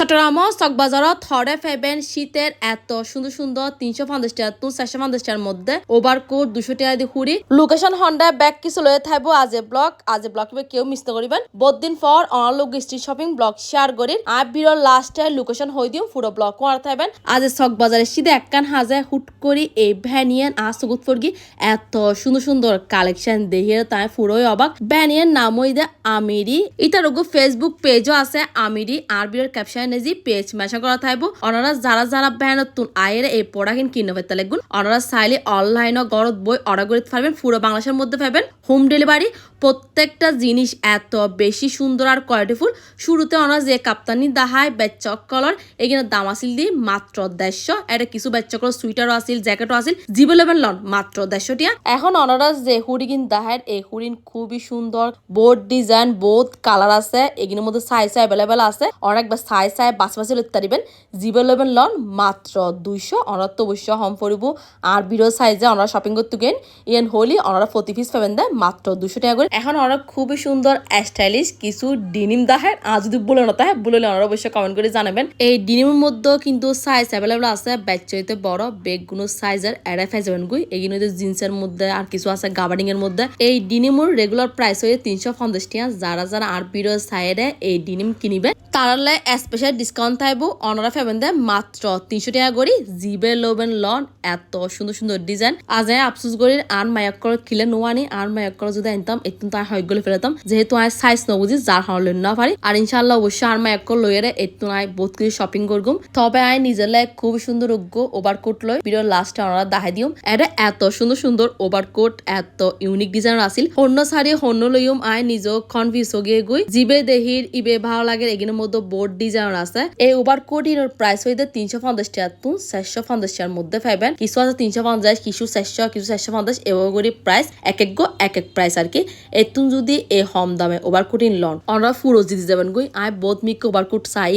চট্টগ্রাম চকবাজারত থরে ফেবেন শীতের এত সুন্দর সুন্দর তিনশো পঞ্চাশ টাকা তো চারশো পঞ্চাশ টাকার মধ্যে ওভার কোট দুশো টাকা দিয়ে ঘুরি লোকেশন হন্ডা ব্যাগ কিছু লয়ে থাকব আজে ব্লক আজে ব্লক কেউ মিস করিবেন বহুদিন পর অনলোক স্ট্রিট শপিং ব্লক শেয়ার করি আর বিরল লাস্টে লোকেশন হই দিও পুরো ব্লক করা থাকবেন আজ চকবাজারের শীতে একখান হাজে হুট করি এই ভ্যানিয়ান আর সুগুত ফরগি এত সুন্দর সুন্দর কালেকশন দেখিয়ে তাই পুরোই অবাক। ভ্যানিয়ান নাম হই দে আমিরি ইতার ফেসবুক পেজও আছে আমিরি আর বিরল ক্যাপশন নেজি পেজ মেশা করা থাকব ওনারা যারা যারা ব্যানতুন আয়ের এই প্রোডাক্ট কিনে ফেলতে লাগবেন ওনারা চাইলে অনলাইনও গরত বই অর্ডার করে পারবেন, পুরো বাংলাদেশের মধ্যে পাবেন। হোম ডেলিভারি প্রত্যেকটা জিনিস এত বেশি সুন্দর আর কোয়ালিটিফুল শুরুতে ওনারা যে কাপ্তানি দাহায় বেচক কলর এখানে দাম আসিল দিয়ে মাত্র দেড়শো। এটা কিছু বেচক সুইটারও আসিল জ্যাকেটও আসিল জিবেলেবেন লন, মাত্র দেড়শো টিয়া। এখন ওনারা যে হুডিগিন দাহায় এই হুডিন খুবই সুন্দর। বোর্ড ডিজাইন বোধ কালার আছে। এগুলোর মধ্যে সাইজ অ্যাভেলেবেল আছে। অনেক সাইজ সাই বাছ বাছি লইতে পারিবেন জিবেলেবেন লন মাত্র দুইশো অনার তো অবশ্য হম পড়িব আর বিরো সাইজে ওনারা শপিং করতে গেন। ইয়েন হলি ওনারা প্রতি পিস পাবেন দেয়, মাত্র দুশো টাকা করে। এখন ওরা খুবই সুন্দর স্টাইলিশ কিছু ডিনিম দাহের। আর যদি বলে না তাহে বলে ওনারা অবশ্যই কমেন্ট করে জানাবেন। এই ডিনিমের মধ্যেও কিন্তু সাইজ অ্যাভেলেবল আছে। বাচ্চাইতে বড় বেগগুলো সাইজের এড়াই ফাই যাবেন গুই এগুলো জিন্সের মধ্যে আর কিছু আছে গাবার্ডিং এর মধ্যে। এই ডিনিমুর রেগুলার প্রাইস হয়ে তিনশো পঞ্চাশ টাকা। যারা যারা আর বিরো সাইডে এই ডিনিম কিনিবে তারালে স্পেশাল ডিসকাউন্ট থাকব অনারা ফেবেন দেয় মাত্র তিনশো টাকা করে জিবে, লোবেন, লন, এত সুন্দর সুন্দর ডিজাইন। আজ আফসুস করির আর মায়াক্কর কিলে নোয়ানি, আর মায়াক্কর যদি আনতাম, একটু তাই হয় গলে ফেলতাম। যেহেতু আয় সাইজ নবুঝি যার হার লইন না পারি। আর ইনশাল্লাহ অবশ্যই আর মায়াক্কর লইয়ারে একটু আয় বহুত কিছু শপিং করগুম। তবে আয় নিজের লাই খুব সুন্দর উগ্র ওভার কোট লই ভিডিও লাস্টে ওনারা দেখাই দিম এটা এত সুন্দর সুন্দর ওভার কোট এত ইউনিক ডিজাইন আছিল। অন্য শাড়ি, অন্য লইম আয় নিজ কনফিউজ হয়ে গই জিবে দেহির, ইবে ভালো লাগে এগুলোর মধ্যে বোর্ড ডিজাইন আছে। এই ওভার কোট এর প্রাইস হইতে তিনশো পঞ্চাশ টাকা তুম চারশো পঞ্চাশ টাকার মধ্যে পাইবেন। কিছু আছে তিনশো পঞ্চাশ, কিছু চারশো কিছু চারশো পঞ্চাশ, এভাবে প্রাইস এক এক গো এক এক প্রাইস আর কি। এ এতুন যদি এই হম দামে ওভার কোডিন লন ওনারা ফুরোজ দিতে যাবেন গই। আই বোধ মিক ওভার কোট চাই।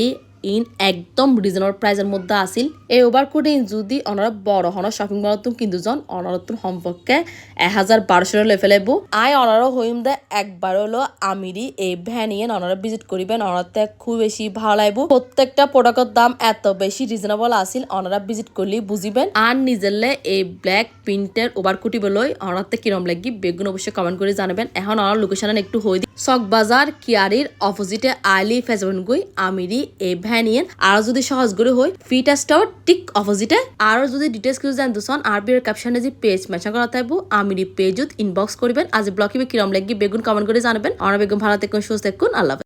ইন একদম রিজনেবল প্রাইসের মধ্যে আছিল। এই ওভার কোটে যদি অনারা বড় হন শপিং মলত কিন্তু জন অনারতুন সম্পর্কে এক হাজার বারোশো লৈ ফেলাইব আই অনারও হইম দে একবার হলো আমিরি এই ভ্যানিয়েন অনারা ভিজিট করিবেন অনারতে খুব বেশি ভালো লাগবো। প্রত্যেকটা প্রোডাক্টের দাম এত বেশি রিজনেবল আছিল অনারা ভিজিট করলে বুঝিবেন। আর নিজেলে এই ব্ল্যাক প্রিন্টের ওভার কুটিবলৈ অনারতে কিরম লাগি, বেগুন অবশ্যই কমেন্ট করে জানাবেন। এখন অনার লোকেশন একটু হই দি। চকবাজার, কিয়ারির অপোজিটে আইলি ফেজবেন গই আমিরি এই ভ্যানিয়েন আর যদি সহজ করে হই ফিটা স্টার ঠিক অপোজিটে আর যদি ডিটেলস কিছু জানতে চান আর বিয়ের ক্যাপশনে যে পেজ মেশা করা থাকব আমি পেজত ইনবক্স করবেন। আজ ব্লগে কিরম লাগি বেগুন কমেন্ট করে জানাবেন। অনেক বেগুন ভালো থাকুন, সুস্থ থাকুন, আল্লাহ।